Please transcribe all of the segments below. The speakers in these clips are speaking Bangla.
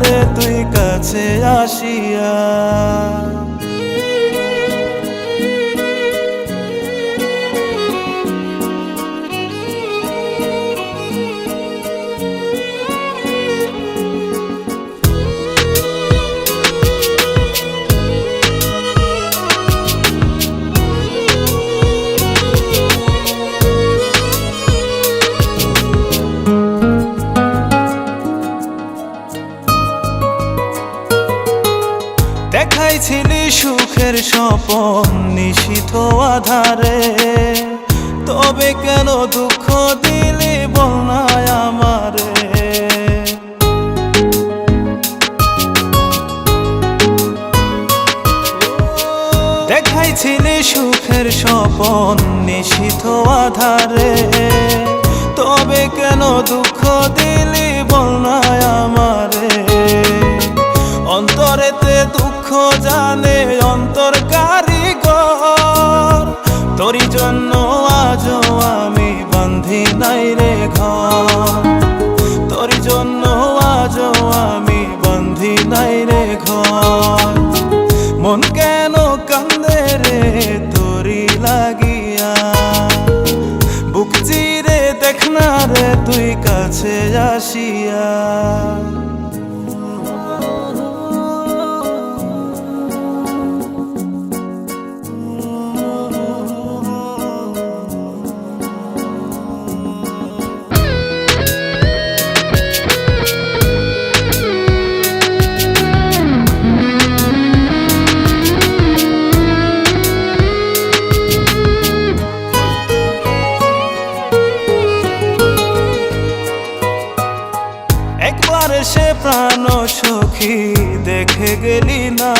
রে তুই কাছে আসিয়া দেখাইছিলি সুখের স্বপন নিশিত আধারে। তবে কেন দুঃখ দিলি বলনায় আমারে? দেখাইছিলি সুখের স্বপন নিশিত আধারে। তবে কেন দুঃখ দিলি বলনায় জানে অন্তর কারিগর। তোরি জন্য আজ আমি বান্ধি নাই রে ঘর। তোর জন্য আজ আমি বান্ধি নাই রে ঘর। মন কেন কান্দে রে তোরি লাগিয়া? বুক চিরে দেখ না রে তুই কাছে আসিয়া। প্রাণ সখী দেখে গেলি না।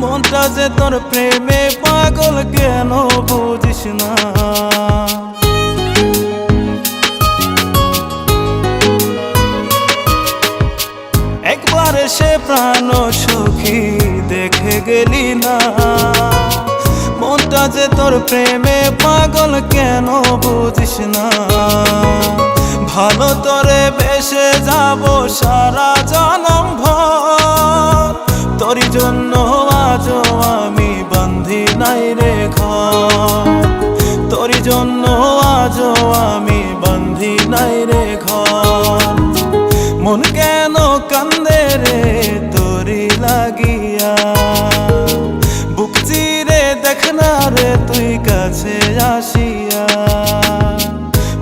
মনটা যে তোর প্রেমে পাগল কেন বুঝিস না। একবার সে প্রাণ সখী দেখে গেলি না। মনটা যে তোর প্রেমে পাগল কেন বুঝিস না। ভালো তরে বেসে যাব সারা জনম ভর। তোর জন্য আজ আমি বন্ধি নাই রে।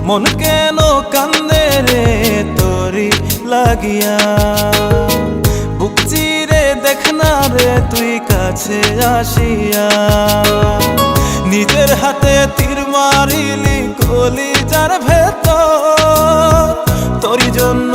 মন কেন কান্দে রে তোরি লাগিয়া? বুক চিরে দেখ না রে তুই কাছে আসিয়া। নিজের হাতে তীর মারিলি কলি যার ভেতর। তোর জন্য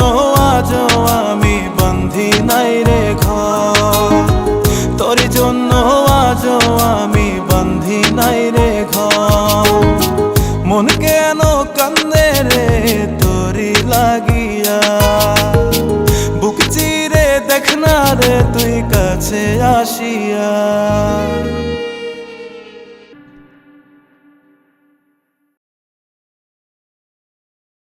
কাছে আসিয়া